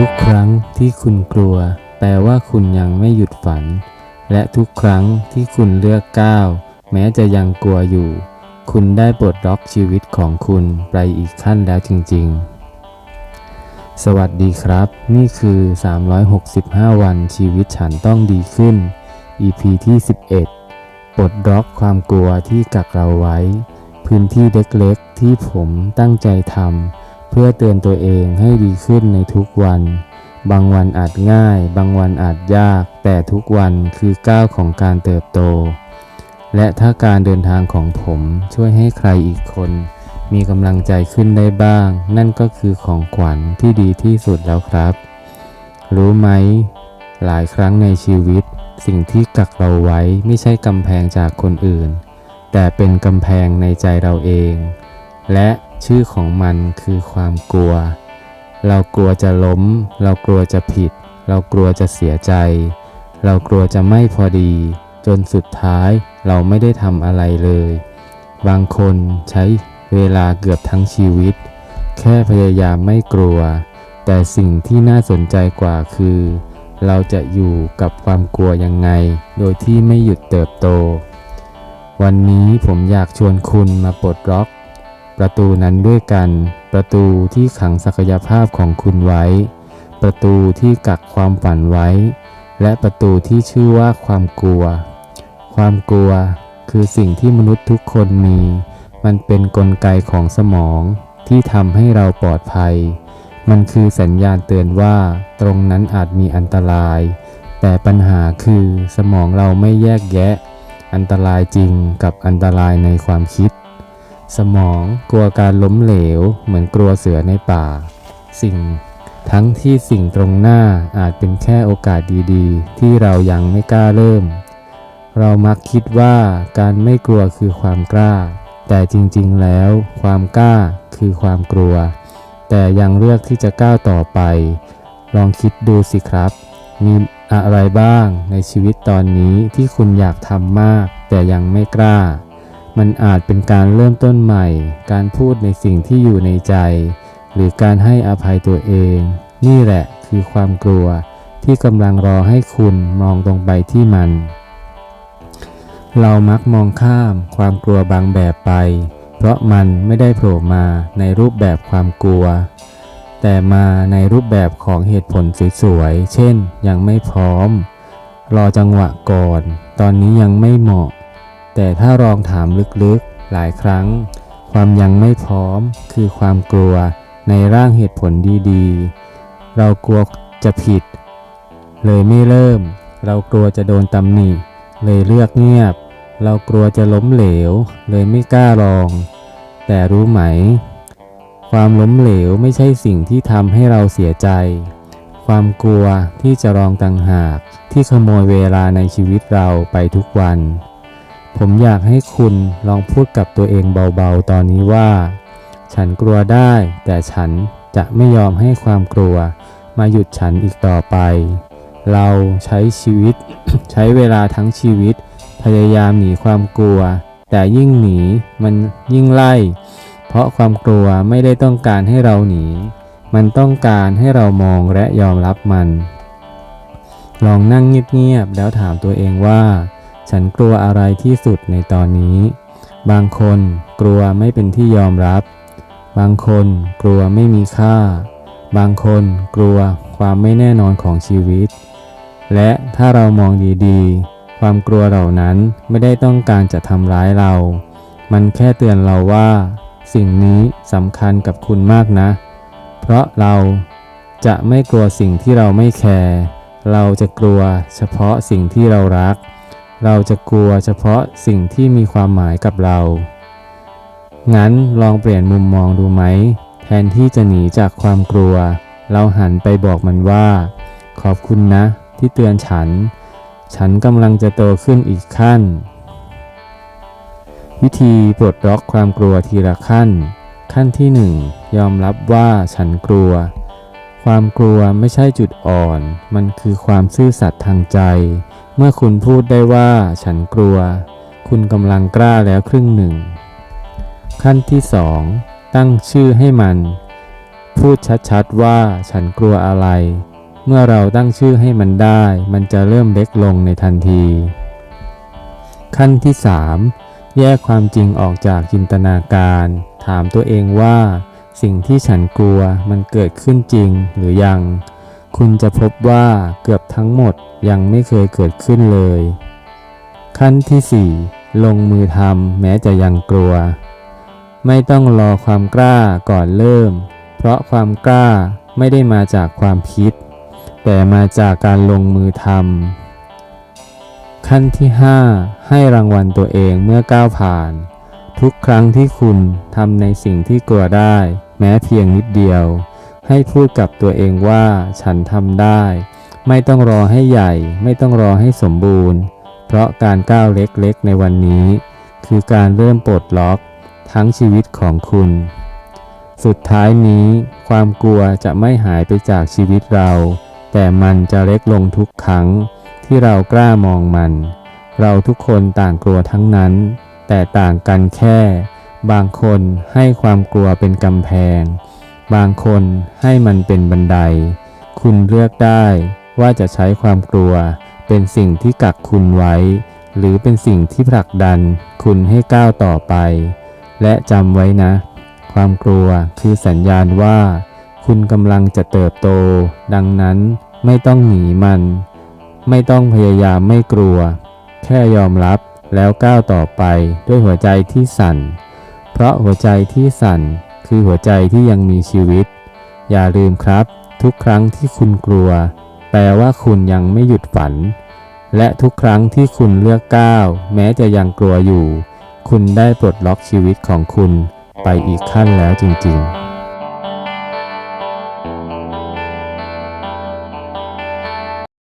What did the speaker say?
ทุกครั้งที่คุณกลัว แปลว่าคุณยังไม่หยุดฝัน และทุกครั้งที่คุณเลือกก้าว แม้จะยังกลัวอยู่ คุณได้ปลดล็อกชีวิตของคุณไปอีกขั้นแล้วจริง ๆ สวัสดีครับ นี่คือ 365 วันชีวิตฉันต้องดีขึ้น EP ที่ 11 ปลดล็อกความกลัวที่กักเราไว้ พื้นที่เล็กๆที่ผมตั้งใจทำ เพื่อเตือนตัวเองให้ดีขึ้นในทุกวัน บางวันอาจง่าย บางวันอาจยาก แต่ทุกวันคือก้าวของการเติบโต และถ้าการเดินทางของผมช่วยให้ใครอีกคน มีกำลังใจขึ้นได้บ้าง นั่นก็คือของขวัญที่ดีที่สุดแล้วครับ รู้ไหม หลายครั้งในชีวิต สิ่งที่กักเราไว้ไม่ใช่กำแพงจากคนอื่น แต่เป็นกำแพงในใจเราเอง และ ชื่อของมันคือความกลัว เรากลัวจะล้ม เรากลัวจะผิด เรากลัวจะเสียใจ เรากลัวจะไม่พอดี จนสุดท้ายเราไม่ได้ทำอะไรเลย บางคนใช้เวลาเกือบทั้งชีวิต แค่พยายามไม่กลัว แต่สิ่งที่น่าสนใจกว่าคือ เราจะอยู่กับความกลัวยังไง โดยที่ไม่หยุดเติบโต วันนี้ผมอยากชวนคุณมาปลดล็อก ประตูนั้นด้วยกัน ประตูที่ขังศักยภาพของคุณไว้ ประตูที่กักความฝันไว้ และประตูที่ชื่อว่าความกลัว ความกลัวคือสิ่งที่มนุษย์ทุกคนมี มันเป็นนกลไกของสมองที่ทำให้เราปลอดภัย มันคือสัญญาณเตือนว่าตรงนั้นอาจมีอันตราย แต่ปัญหาคือสมองเราไม่แยกแยะ อันตรายจริงกับอันตรายในความคิด สมองกลัวการล้มเหลว เหมือนกลัวเสือในป่า สิ่ง ทั้งที่สิ่งตรงหน้าอาจเป็นแค่โอกาสดีๆ ที่เรายังไม่กล้าเริ่ม เรามักคิดว่าการไม่กลัวคือความกล้า แต่จริงๆแล้ว ความกล้าคือความกลัว แต่ยังเลือกที่จะก้าวต่อไป ลองคิดดูสิครับ มีอะไรบ้างในชีวิตตอนนี้ที่คุณอยากทำมาก แต่ยังไม่กล้า มันอาจเป็นการเริ่มต้นใหม่ การพูดในสิ่งที่อยู่ในใจ หรือการให้อภัยตัวเอง นี่แหละคือความกลัวที่กำลังรอให้คุณมองตรงไปที่มัน เรามักมองข้ามความกลัวบางแบบไป เพราะมันไม่ได้โผล่มาในรูปแบบความกลัว แต่มาในรูปแบบของเหตุผลสวยๆ เช่น ยังไม่พร้อม รอจังหวะก่อน ตอนนี้ยังไม่เหมาะ แต่ถ้าลองถามลึกๆหลายครั้ง ความยังไม่พร้อมคือความกลัวในร่างเหตุผลดีๆ เรากลัวจะผิด เลยไม่เริ่ม เรากลัวจะโดนตำหนิเลยเลือกเงียบ เรากลัวจะล้มเหลว เลยไม่กล้าลอง แต่รู้ไหม ความล้มเหลวไม่ใช่สิ่งที่ทำให้เราเสียใจ ความกลัวที่จะลองต่างหากที่ขโมยเวลาในชีวิตเราไปทุกวัน ผมอยากให้คุณลองพูดกับตัวเองเบาๆ ตอนนี้ว่า ฉันกลัวได้ แต่ฉันจะไม่ยอมให้ความกลัว มาหยุดฉันอีกต่อไป เราใช้ชีวิต ใช้เวลาทั้งชีวิต พยายามหนีความกลัว แต่ยิ่งหนีมันยิ่งไล่ เพราะความกลัวไม่ได้ต้องการให้เราหนี มันต้องการให้เรามองและยอมรับมัน ลองนั่งเงียบๆแล้วถามตัวเองว่า ฉันกลัวอะไรที่สุดในตอนนี้ บางคนกลัวไม่เป็นที่ยอมรับ บางคนกลัวไม่มีค่า บางคนกลัวความไม่แน่นอนของชีวิต และถ้าเรามองดีๆ ความกลัวเหล่านั้นไม่ได้ต้องการจะทำร้ายเรา มันแค่เตือนเราว่า สิ่งนี้สำคัญกับคุณมากนะ เพราะเราจะไม่กลัวสิ่งที่เราไม่แคร์ เราจะกลัวเฉพาะสิ่งที่เรารัก เราจะกลัวเฉพาะสิ่งที่มีความหมายกับเรา งั้นลองเปลี่ยนมุมมองดูไหม แทนที่จะหนีจากความกลัว เราหันไปบอกมันว่า ขอบคุณนะ ที่เตือนฉัน ฉันกำลังจะโตขึ้นอีกขั้น วิธีปลดล็อกความกลัวทีละขั้น ขั้นที่ 1 ยอมรับว่าฉันกลัว ความกลัวไม่ใช่จุดอ่อน มันคือความซื่อสัตย์ทางใจ เมื่อคุณพูดได้ว่าฉันกลัว คุณกำลังกล้าแล้วครึ่งหนึ่ง ขั้นที่2ตั้งชื่อให้มัน พูดชัดๆว่าฉันกลัวอะไร เมื่อเราตั้งชื่อให้มันได้ มันจะเริ่มเล็กลงในทันที ขั้นที่3แยกความจริงออกจากจินตนาการ ถามตัวเองว่า สิ่งที่ฉันกลัวมันเกิดขึ้นจริงหรือยัง คุณจะพบว่าเกือบทั้งหมดยังไม่เคยเกิดขึ้นเลย ขั้นที่ 4 ลงมือทำแม้จะยังกลัว ไม่ต้องรอความกล้าก่อนเริ่ม เพราะความกล้าไม่ได้มาจากความคิด แต่มาจากการลงมือทำขั้นที่ 5 ให้รางวัลตัวเองเมื่อก้าวผ่าน ทุกครั้งที่คุณทำในสิ่งที่กลัวได้ แม้เพียงนิดเดียว ให้พูดกับตัวเองว่าฉันทำได้ ไม่ต้องรอให้ใหญ่ ไม่ต้องรอให้สมบูรณ์ เพราะการก้าวเล็กๆในวันนี้ คือการเริ่มปลดล็อกทั้งชีวิตของคุณ สุดท้ายนี้ ความกลัวจะไม่หายไปจากชีวิตเรา แต่มันจะเล็กลงทุกครั้งที่เรากล้ามองมัน เราทุกคนต่างกลัวทั้งนั้น แต่ต่างกันแค่ บางคนให้ความกลัวเป็นกำแพง บางคนให้มันเป็นบันได คุณเลือกได้ว่าจะใช้ความกลัว เป็นสิ่งที่กักคุณไว้ หรือเป็นสิ่งที่ผลักดันคุณให้ก้าวต่อไป และจำไว้นะ ความกลัวคือสัญญาณว่า คุณกำลังจะเติบโต ดังนั้นไม่ต้องหนีมัน ไม่ต้องพยายามไม่กลัว แค่ยอมรับแล้วก้าวต่อไปด้วยหัวใจที่สั่น เพราะหัวใจที่สั่น คือหัวใจที่ยังมีชีวิต อย่าลืมครับ ทุกครั้งที่คุณกลัว แปลว่าคุณยังไม่หยุดฝัน และทุกครั้งที่คุณเลือกก้าว แม้จะยังกลัวอยู่ คุณได้ปลดล็อกชีวิตของคุณไปอีกขั้นแล้วจริง ๆ